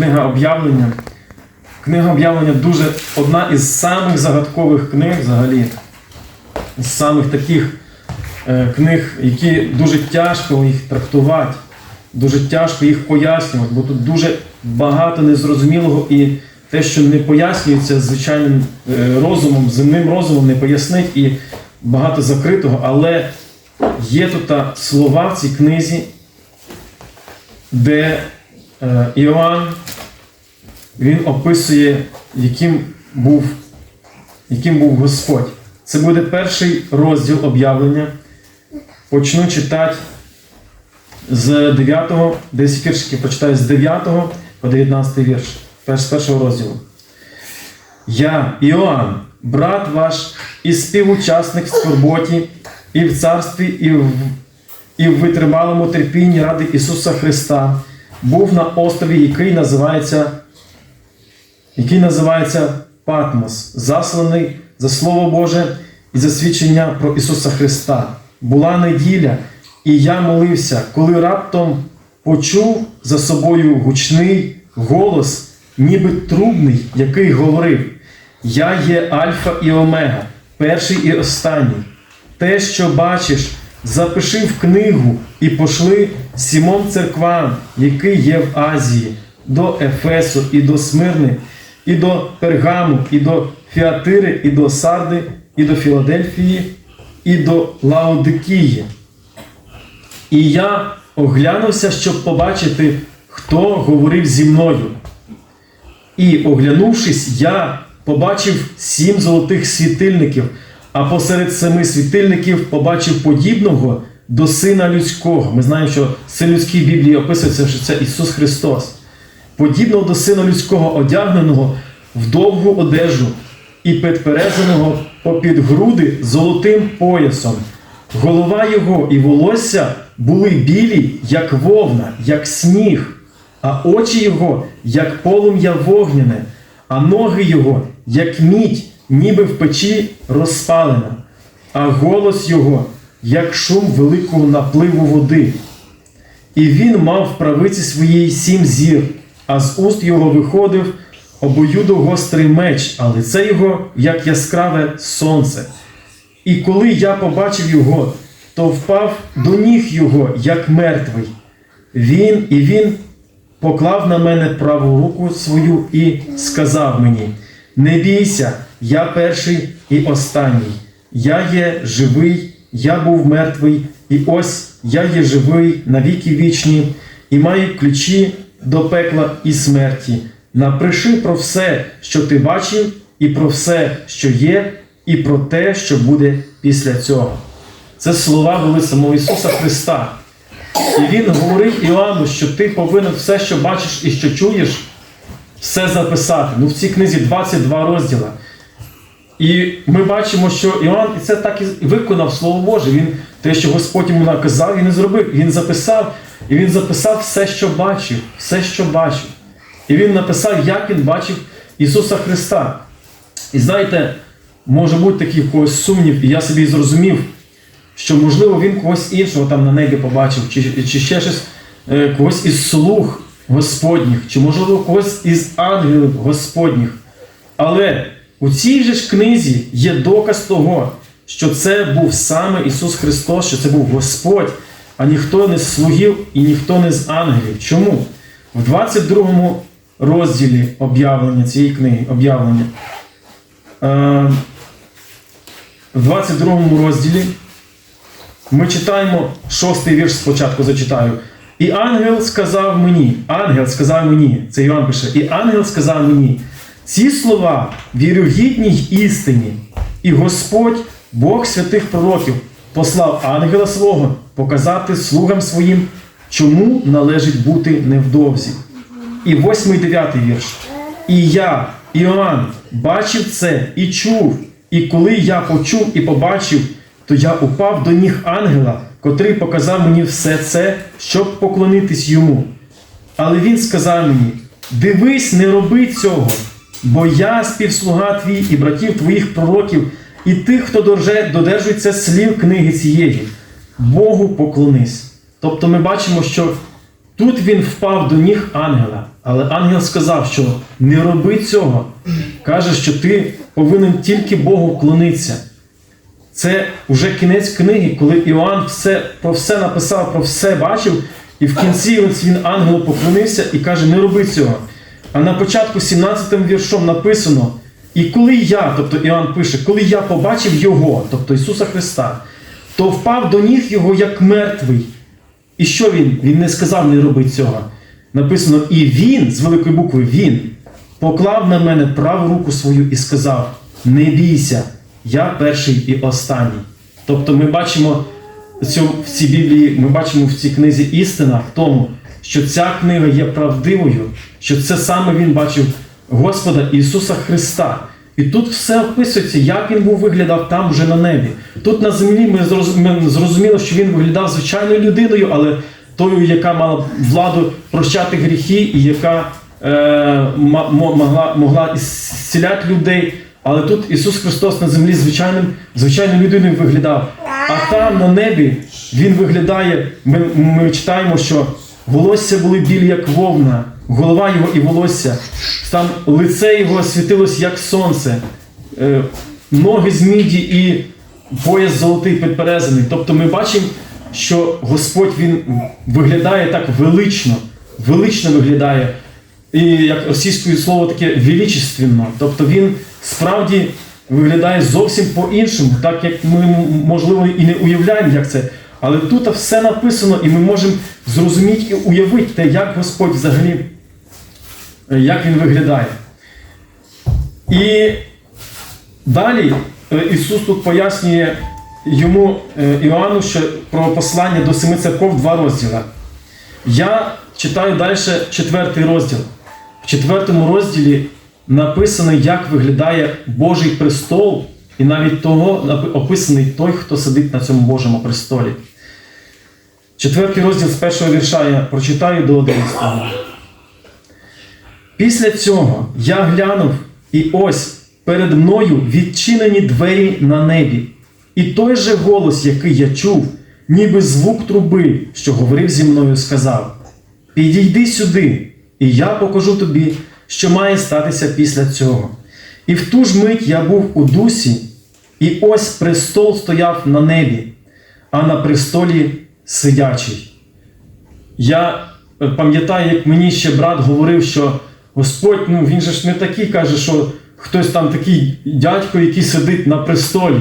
Книга об'явлення. Книга об'явлення дуже одна із самих загадкових книг взагалі. З самих таких е, книг, які дуже тяжко їх трактувати, дуже тяжко їх пояснювати, бо тут дуже багато незрозумілого і те, що не пояснюється звичайним е, розумом, земним розумом, не пояснить і багато закритого, але є тут слова в цій книзі, де е, Іоанн він описує, яким був, яким був Господь. Це буде перший розділ об'явлення. Почну читати з 9, 10 віршиків, прочитаю з 9 по 19 вірш, з першого розділу. Я, Іоанн, брат ваш і співучасник в скорботі, і в царстві, і в, і в витрималому терпінні ради Ісуса Христа, був на острові, який називається, який називається Патмос, засланий за Слово Боже і за свідчення про Ісуса Христа. Була неділя, і я молився, коли раптом почув за собою гучний голос, ніби трубний, який говорив: Я є Альфа і Омега, перший і останній. Те, що бачиш, запиши в книгу і пошли сімом церквам, які є в Азії, до Ефесу і до Смирни, і до Пергаму, і до Фіатири, і до Сарди, і до Філадельфії, і до Лаодикії. І я оглянувся, щоб побачити, хто говорив зі мною. І, оглянувшись, я побачив сім золотих світильників, а посеред семи світильників побачив подібного до Сина Людського. Ми знаємо, що син людський в Біблії описується, що це Ісус Христос. Подібного до Сина Людського, одягненого в довгу одежу і підперезаного попід груди золотим поясом. Голова його і волосся були білі, як вовна, як сніг, а очі його, як полум'я вогняне, а ноги його, як мідь, ніби в печі розпалена, а голос його, як шум великого напливу води. І він мав в правиці своїй сім зір, а з уст його виходив обоюдогострий меч, а лице його, як яскраве сонце. І коли я побачив його, то впав до ніг його, як мертвий. Він і він поклав на мене праву руку свою і сказав мені: Не бійся, я перший і останній. Я є живий, я був мертвий, і ось я є живий на віки вічні, і маю ключі до пекла і смерті. Напиши про все, що ти бачив, і про все, що є, і про те, що буде після цього. Це слова були самого Ісуса Христа. І Він говорив Іоанну, що ти повинен все, що бачиш і що чуєш, все записати. Ну, в цій книзі 22 розділа. І ми бачимо, що Іоанн це так і виконав Слово Боже. Він те, що Господь йому наказав, він і зробив. Він записав, і він записав все, що бачив, все, що бачив. І він написав, як він бачив Ісуса Христа. І знаєте, може бути такий когось сумнів, і я собі зрозумів, що можливо він когось іншого там на небі побачив, чи, чи ще щось, е, когось із слуг Господніх, чи можливо когось із ангелів Господніх. Але у цій же ж книзі є доказ того, що це був саме Ісус Христос, що це був Господь, а ніхто не з слугів і ніхто не з ангелів. Чому? В 22 розділі об'явлення цієї книги, об'явлення. е, В 22 розділі ми читаємо шостий вірш спочатку зачитаю. І ангел сказав мені, ангел сказав мені, це Іоанн пише, і ангел сказав мені, ці слова вірю гідній істині, і Господь, Бог святих пророків, послав ангела свого показати слугам своїм, чому належить бути невдовзі. І восьмий дев'ятий вірш. І я, Іоанн, бачив це і чув, і коли я почув і побачив, то я упав до ніг ангела, котрий показав мені все це, щоб поклонитись йому. Але він сказав мені: дивись, не роби цього, бо я співслуга твій і братів твоїх пророків, і тих, хто додержується слів книги цієї. Богу поклонись. Тобто ми бачимо, що тут він впав до ніг ангела. Але ангел сказав, що не роби цього. Каже, що ти повинен тільки Богу вклонитися. Це вже кінець книги, коли Іоанн все, про все написав, про все бачив, і в кінці він ангелу поклонився і каже: не роби цього. А на початку 17 м віршом написано: І коли я, тобто Іоанн пише, коли я побачив Його, тобто Ісуса Христа, то впав до ніг Його як мертвий. І що він? Він не сказав не роби цього. Написано, і він, з великої букви Він, поклав на мене праву руку свою і сказав: Не бійся, я перший і останній. Тобто ми бачимо в цій Біблії, ми бачимо в цій книзі істина в тому, що ця книга є правдивою, що це саме він бачив Господа Ісуса Христа. І тут все описується, як він був виглядав там вже на небі. Тут на землі ми зрозуміли, що він виглядав звичайною людиною, але тою, яка мала владу прощати гріхи і яка е, могла, могла зціляти людей. Але тут Ісус Христос на землі звичайним, звичайною людиною виглядав. А там на небі Він виглядає, ми, ми читаємо, що волосся були білі, як вовна, голова його і волосся. Там лице його світилось, як сонце, е, ноги з міді і пояс золотий підперезаний. Тобто ми бачимо, що Господь Він виглядає так велично, велично виглядає. І як російською слово таке величественно. Тобто він справді виглядає зовсім по-іншому, так як ми, можливо, і не уявляємо, як це. Але тут все написано, і ми можемо зрозуміти і уявити те, як Господь взагалі, як він виглядає. І далі е, Ісус тут пояснює йому е, Іоанну що про послання до семи церков два розділи. Я читаю далі четвертий розділ. В четвертому розділі написано, як виглядає Божий престол, і навіть того описаний той, хто сидить на цьому Божому престолі. Четвертий розділ з першого вірша я прочитаю до 11. Після цього я глянув, і ось перед мною відчинені двері на небі. І той же голос, який я чув, ніби звук труби, що говорив зі мною, сказав: Підійди сюди, і я покажу тобі, що має статися після цього. І в ту ж мить я був у дусі, і ось престол стояв на небі, а на престолі сидячий. Я е, пам'ятаю, як мені ще брат говорив, що Господь, ну він же ж не такий каже, що хтось там такий дядько, який сидить на престолі.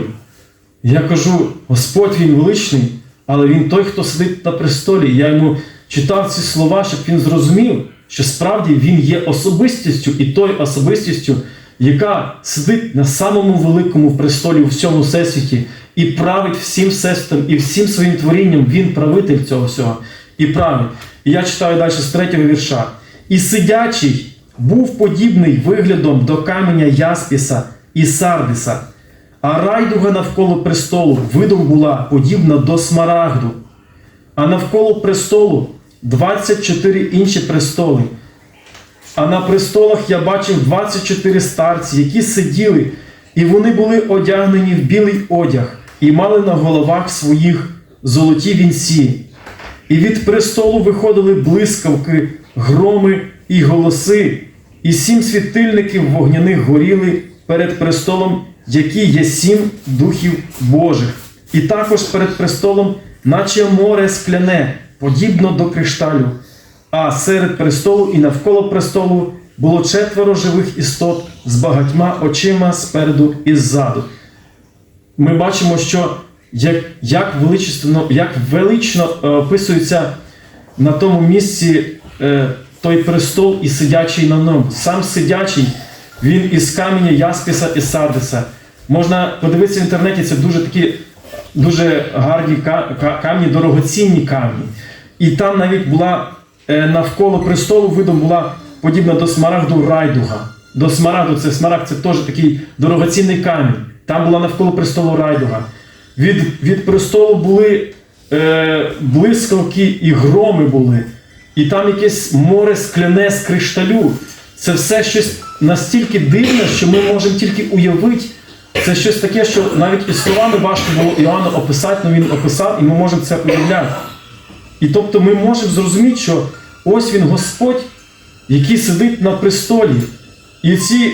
Я кажу, Господь він величний, але він той, хто сидить на престолі. Я йому читав ці слова, щоб він зрозумів, що справді він є особистістю і той особистістю, яка сидить на самому великому престолі у всьому всесвіті і править всім всесвітом і всім своїм творінням. Він правитель цього всього і править. І я читаю далі з третього вірша. І сидячий був подібний виглядом до каменя Яспіса і Сардиса. А райдуга навколо престолу видом була подібна до смарагду. А навколо престолу 24 інші престоли. А на престолах я бачив 24 старці, які сиділи, і вони були одягнені в білий одяг, і мали на головах своїх золоті вінці. І від престолу виходили блискавки, громи і голоси, і сім світильників вогняних горіли перед престолом, які є сім духів Божих. І також перед престолом, наче море скляне, подібно до кришталю. А серед престолу і навколо престолу було четверо живих істот з багатьма очима спереду і ззаду ми бачимо, що як, як величественно, як велично е, описується на тому місці е, той престол і сидячий на ньому. Сам сидячий, він із каменя Яспіса і Сардиса. Можна подивитися в інтернеті, це дуже такі дуже гарні ка- ка- камні, дорогоцінні камні. І там навіть була е, навколо престолу видом була подібна до смарагду райдуга. До смарагду це смарагд, це теж такий дорогоцінний камінь. Там була навколо престолу райдуга. Від, від престолу були е, блискавки і громи були. І там якесь море скляне з кришталю. Це все щось настільки дивне, що ми можемо тільки уявити. Це щось таке, що навіть із словами важко було Іоанну описати, але він описав, і ми можемо це уявляти. І тобто ми можемо зрозуміти, що ось він Господь, який сидить на престолі. І ці,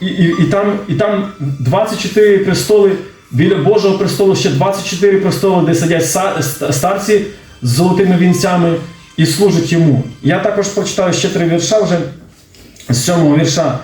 і, і, і, там, і там 24 престоли, біля Божого престолу ще 24 престоли, де сидять старці з золотими вінцями і служать йому. Я також прочитаю ще три вірша вже з сьомого вірша.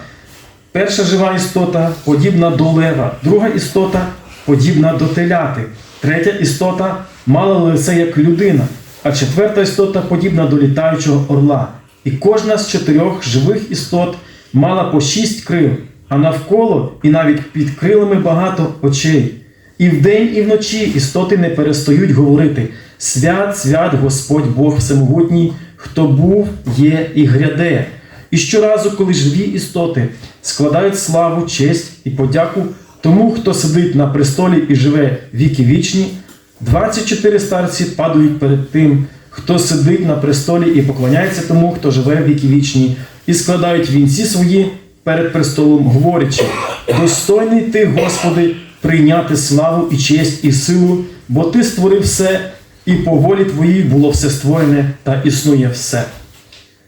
Перша жива істота подібна до лева, друга істота подібна до теляти, третя істота мала лице як людина, а четверта істота подібна до літаючого орла. І кожна з чотирьох живих істот мала по шість крил, а навколо і навіть під крилами багато очей. І вдень, і вночі істоти не перестають говорити: Свят, свят Господь Бог Всемогутній, хто був, є і гряде. І щоразу, коли живі істоти складають славу, честь і подяку тому, хто сидить на престолі і живе віки вічні, 24 старці падають перед тим, хто сидить на престолі і поклоняється тому, хто живе віки вічні, і складають вінці свої перед престолом, говорячи: Достойний ти, Господи, прийняти славу і честь і силу, бо ти створив все, і по волі твоїй було все створене та існує все.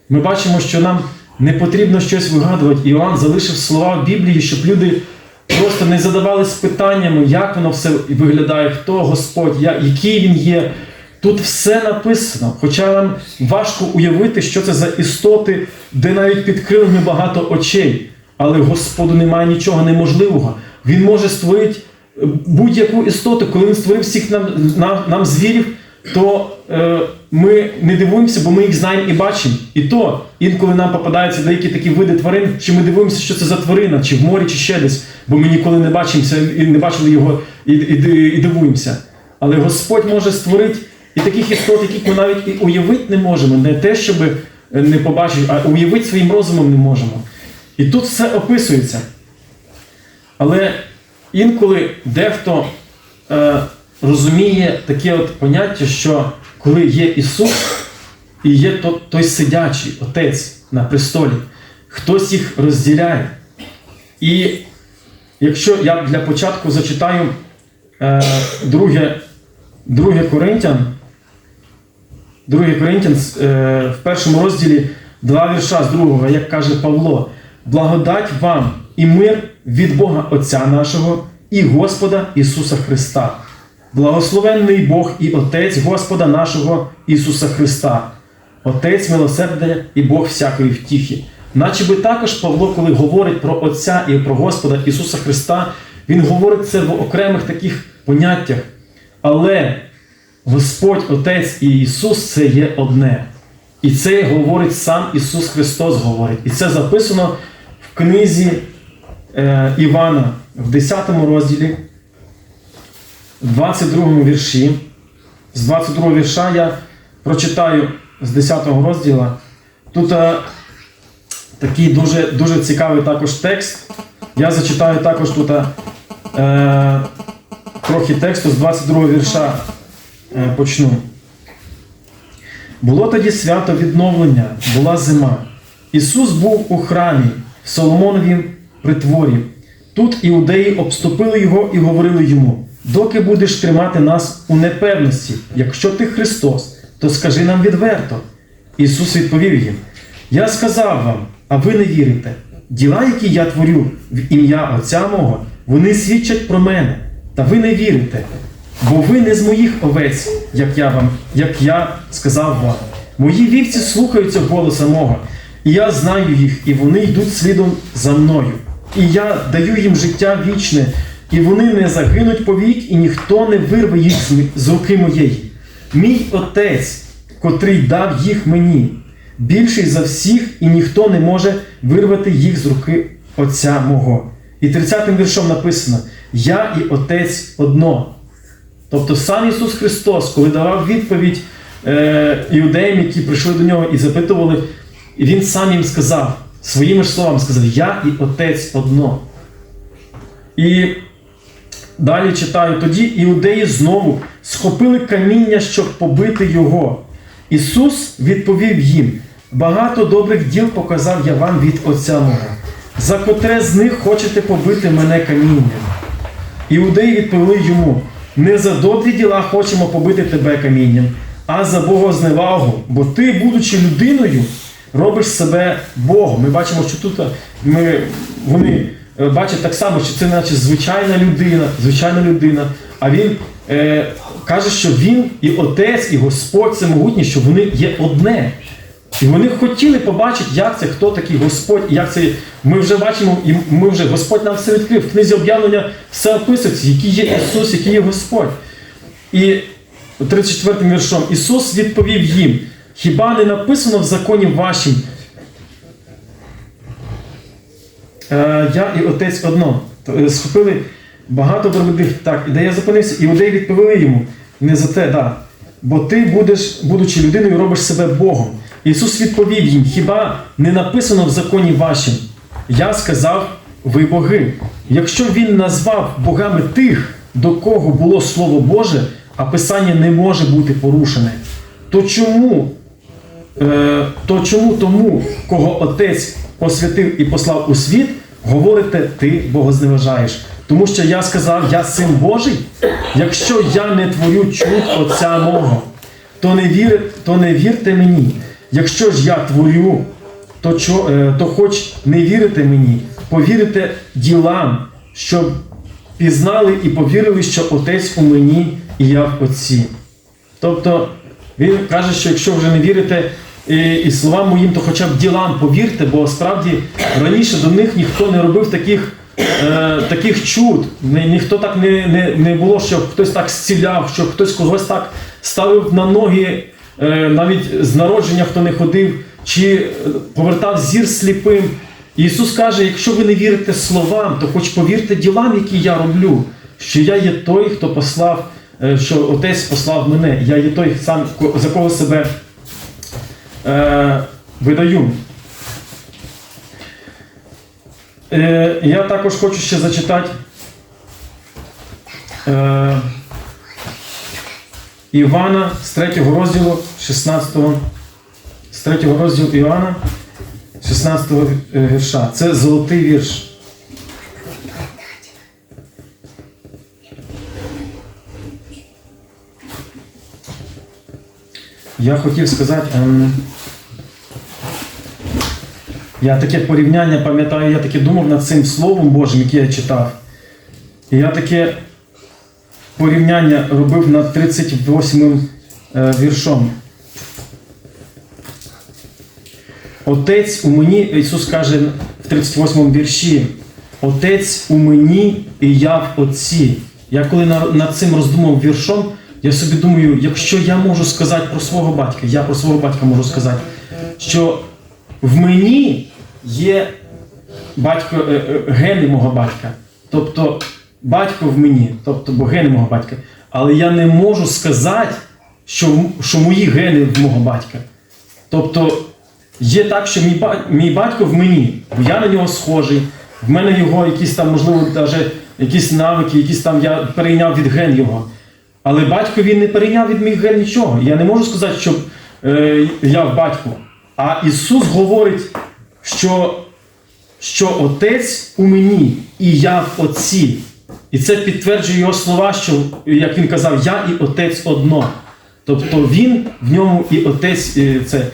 Ми бачимо, що нам не потрібно щось вигадувати. Іоанн залишив слова в Біблії, щоб люди просто не задавались питаннями, як воно все виглядає, хто Господь, який він є. Тут все написано, хоча нам важко уявити, що це за істоти, де навіть під крилами багато очей. Але Господу немає нічого неможливого. Він може створити е, будь-яку істоту, коли він створив всіх нам, нам, нам звірів, то е, ми не дивуємося, бо ми їх знаємо і бачимо. І то інколи нам попадаються деякі такі види тварин, чи ми дивуємося, що це за тварина, чи в морі, чи ще десь, бо ми ніколи не бачимося і не бачили його і, і, і дивуємося. Але Господь може створити і таких істот, яких ми навіть і уявити не можемо, не те, щоб не побачити, а уявити своїм розумом не можемо. І тут все описується. Але інколи дехто е, розуміє таке от поняття, що коли є Ісус і є то- той сидячий Отець на престолі, хтось їх розділяє. І якщо я для початку зачитаю е, друге, друге Коринтян, Другий Коринтян е, в першому розділі два вірша з другого, як каже Павло, благодать вам і мир від Бога Отця нашого і Господа Ісуса Христа. Благословенний Бог і Отець Господа нашого Ісуса Христа, Отець милосердя і Бог всякої втіхи. Наче би також Павло, коли говорить про Отця і про Господа Ісуса Христа, він говорить це в окремих таких поняттях. Але Господь, Отець і Ісус це є одне. І це говорить сам Ісус Христос говорить. І це записано в книзі е, Івана в 10 розділі, 22 вірші. З 22 вірша я прочитаю з 10 розділу. Тут е, такий дуже, дуже цікавий також текст. Я зачитаю також тут е, трохи тексту з 22 вірша е, почну. Було тоді свято відновлення, була зима. Ісус був у храмі в Соломоновім притворі. Тут іудеї обступили його і говорили йому: доки будеш тримати нас у непевності, якщо ти Христос, то скажи нам відверто. Ісус відповів їм: Я сказав вам, а ви не вірите. Діла, які я творю в ім'я Отця мого, вони свідчать про мене, та ви не вірите. Бо ви не з моїх овець, як я вам, як я сказав вам. Мої вівці слухаються голоса мого, і я знаю їх, і вони йдуть слідом за мною. І я даю їм життя вічне, і вони не загинуть повік, і ніхто не вирве їх з руки моєї. Мій отець, котрий дав їх мені, більший за всіх, і ніхто не може вирвати їх з руки Отця мого. І 30 віршом написано: Я і Отець одно. Тобто сам Ісус Христос, коли давав відповідь е, іудеям, які прийшли до нього і запитували, і Він сам їм сказав, своїми ж словами сказав, Я і Отець одно. І далі читаю, тоді іудеї знову схопили каміння, щоб побити його. Ісус відповів їм: багато добрих діл показав я вам від Отця мого. За котре з них хочете побити мене камінням? Іудеї відповіли йому: не за добрі діла хочемо побити тебе камінням, а за богозневагу, бо ти, будучи людиною, робиш себе Богом. Ми бачимо, що тут ми, вони бачать так само, що це наче звичайна людина, звичайна людина. А він е, каже, що він і Отець, і Господь це могутній, що вони є одне. І вони хотіли побачити, як це, хто такий Господь, і як це. Ми вже бачимо, і ми вже Господь нам все відкрив. В книзі об'явлення все описується, який є Ісус, який є Господь. І 34 м віршом Ісус відповів їм: хіба не написано в законі вашім? Е, я і отець одно. Е, Схопили багато проводних. Так, і де я зупинився, іудеї відповіли йому. Не за те, да. Бо ти будеш, будучи людиною, робиш себе Богом. Ісус відповів їм: хіба не написано в законі вашим? Я сказав, ви боги. Якщо він назвав богами тих, до кого було Слово Боже, а Писання не може бути порушене, то чому Е, то чому тому, кого отець посвятив і послав у світ, говорите, ти богозневажаєш? Тому що я сказав, я син Божий. Якщо я не творю чуд Отця мого, то не, віри, то не вірте мені. Якщо ж я творю, то, чо, е, то хоч не вірите мені, повірите ділам, щоб пізнали і повірили, що Отець у мені і я в Отці. Тобто він каже, що якщо вже не вірите і, і словам моїм, то хоча б ділам повірте, бо справді раніше до них ніхто не робив таких, е, таких чуд. Ні, ніхто так не, не, не було, щоб хтось так зціляв, щоб хтось когось так ставив на ноги, е, навіть з народження хто не ходив, чи е, повертав зір сліпим. Ісус каже: якщо ви не вірите словам, то хоч повірте ділам, які я роблю, що я є той, хто послав, е, що Отець послав мене. Я є той сам, за кого себе е, видаю. Е, я також хочу ще зачитати е, Івана з 3 розділу 16 з 3 розділу Івана 16 вірша. Це золотий вірш. Я хотів сказати. ем, я таке порівняння пам'ятаю, я таке думав над цим Словом Божим, яке я читав. І я таке порівняння робив над 38 е, віршом. Отець у мені, Ісус каже в 38 вірші, Отець у мені і я в Отці. Я коли над цим роздумав віршом, я собі думаю, якщо я можу сказати про свого батька, я про свого батька можу сказати, що в мені є батько, е, е, гени мого батька. Тобто батько в мені, тобто бо гени мого батька. Але я не можу сказати, що, що мої гени в мого батька. Тобто є так, що мій, мій батько в мені, бо я на нього схожий, в мене його якісь там, можливо, навіть якісь навики, якісь там я перейняв від ген його. Але батько він не перейняв від моїх ген нічого. Я не можу сказати, що е, я в батьку. А Ісус говорить, що, що Отець у мені і я в Отці. І це підтверджує його слова, що, як він казав, я і Отець одно. Тобто він в ньому і Отець е, це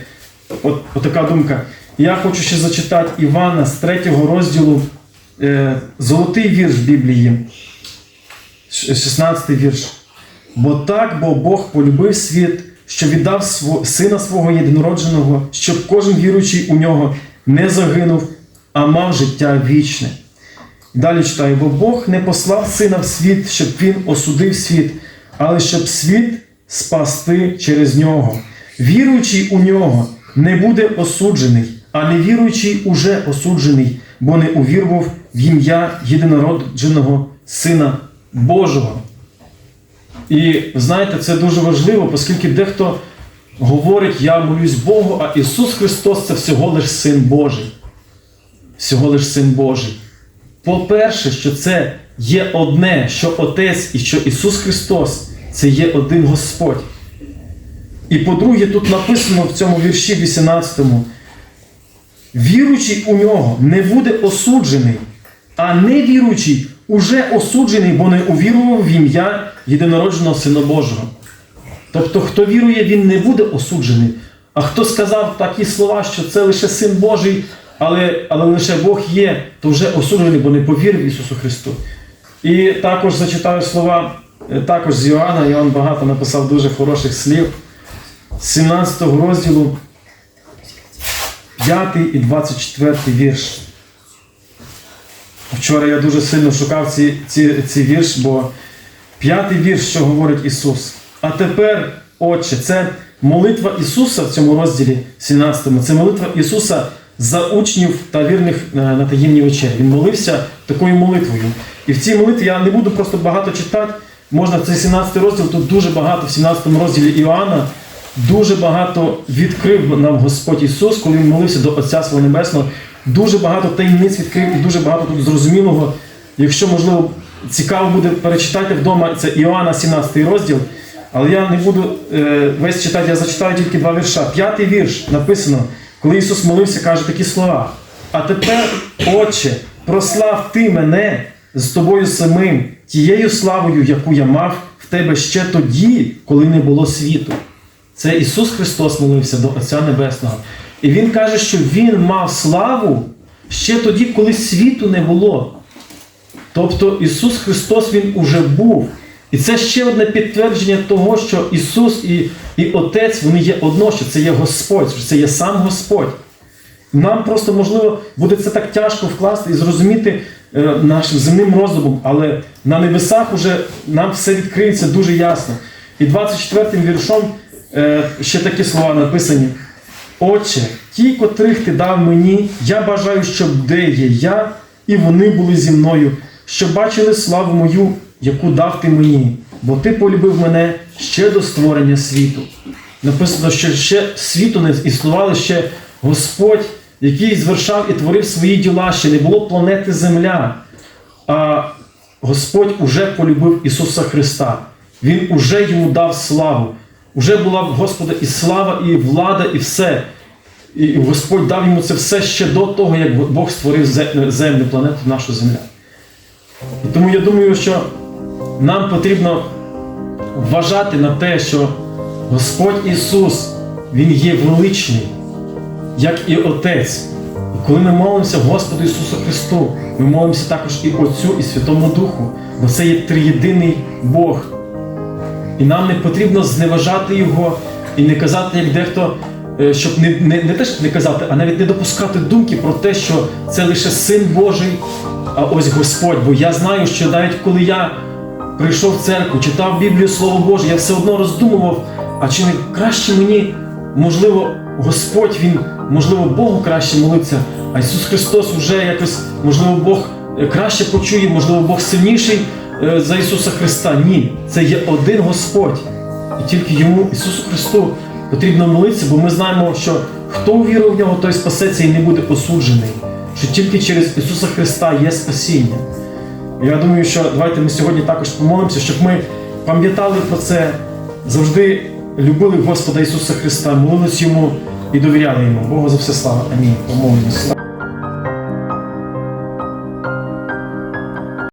от, от така думка. Я хочу ще зачитати Івана з 3 розділу, е, золотий вірш Біблії, 16 вірш. Бо так, бо Бог полюбив світ, що віддав сина свого єдинородженого, щоб кожен віруючий у нього не загинув, а мав життя вічне. Далі читаю, бо Бог не послав сина в світ, щоб він осудив світ, але щоб світ спасти через нього. Віруючий у нього не буде осуджений, а невіруючий уже осуджений, бо не увірував в ім'я єдинородженого Сина Божого. І знаєте, це дуже важливо, оскільки дехто говорить, я молюсь Богу, а Ісус Христос це всього лиш Син Божий. Всього лиш Син Божий. По-перше, що це є одне, що Отець і що Ісус Христос це є один Господь. І по-друге, тут написано в цьому вірші 18. Віруючий у нього не буде осуджений, а невіруючий уже осуджений, бо не увірував в ім'я єдинородженого Сина Божого. Тобто, хто вірує, він не буде осуджений, А хто сказав такі слова, що це лише син Божий, але, але лише Бог є, то вже осуджений, бо не повірив Ісусу Христу. І також зачитаю слова е, також з Іоанна. Іоанн багато написав дуже хороших слів. З 17 розділу 5 і 24 вірш. Вчора я дуже сильно шукав ці, ці, ці вірш, бо п'ятий вірш, що говорить Ісус. А тепер, Отче, це молитва Ісуса в цьому розділі 17. Це молитва Ісуса за учнів та вірних е, на таємній вечері. Він молився такою молитвою. І в цій молитві я не буду просто багато читати. Можна цей 17 розділ, тут дуже багато в 17 розділі Іоанна. Дуже багато відкрив нам Господь Ісус, коли Він молився до Отця Свого Небесного. Дуже багато таємниць відкрив і дуже багато тут зрозумілого. Якщо, можливо, цікаво буде, перечитайте вдома, це Іоанна 17 розділ. Але я не буду е, весь читати, я зачитаю тільки два вірша. П'ятий вірш написано, коли Ісус молився, каже такі слова. А тепер, Отче, прослав ти мене з тобою самим, тією славою, яку я мав в тебе ще тоді, коли не було світу. Це Ісус Христос молився до Отця Небесного. І Він каже, що Він мав славу ще тоді, коли світу не було. Тобто Ісус Христос Він уже був. І це ще одне підтвердження того, що Ісус і, і Отець вони є одно, що це є Господь, що це є сам Господь. Нам просто, можливо, буде це так тяжко вкласти і зрозуміти е, нашим земним розумом, але на небесах уже нам все відкриється дуже ясно. І 24 м віршом е, ще такі слова написані. Отче, ті, котрих ти дав мені, я бажаю, щоб де є я, і вони були зі мною, щоб бачили славу мою, яку дав ти мені, бо ти полюбив мене ще до створення світу. Написано, що ще світу не існували ще Господь, який звершав і творив свої діла, ще не було планети Земля. А Господь уже полюбив Ісуса Христа. Він уже йому дав славу. Уже була в Господа і слава, і влада, і все. І Господь дав йому це все ще до того, як Бог створив землю, планету, нашу землю. І тому я думаю, що нам потрібно вважати на те, що Господь Ісус, Він є величний, як і Отець. І коли ми молимося Господу Ісусу Христу, ми молимося також і Отцю, і Святому Духу, бо це є триєдиний Бог. І нам не потрібно зневажати Його і не казати, як дехто, е, щоб не, не, не те, не казати, а навіть не допускати думки про те, що це лише Син Божий, а ось Господь. Бо я знаю, що навіть коли я прийшов в церкву, читав Біблію Слово Боже, я все одно роздумував, а чи не краще мені, можливо, Господь, Він, можливо, Богу краще молиться, а Ісус Христос вже якось, можливо, Бог е, краще почує, можливо, Бог сильніший за Ісуса Христа. Ні, це є один Господь. І тільки йому, Ісусу Христу, потрібно молитися, бо ми знаємо, що хто увірив в нього, той спасеться і не буде осуджений. Що тільки через Ісуса Христа є спасіння. Я думаю, що давайте ми сьогодні також помолимося, щоб ми пам'ятали про це, завжди любили Господа Ісуса Христа, молились Йому і довіряли Йому. Богу за все слава. Амінь. Помолимося.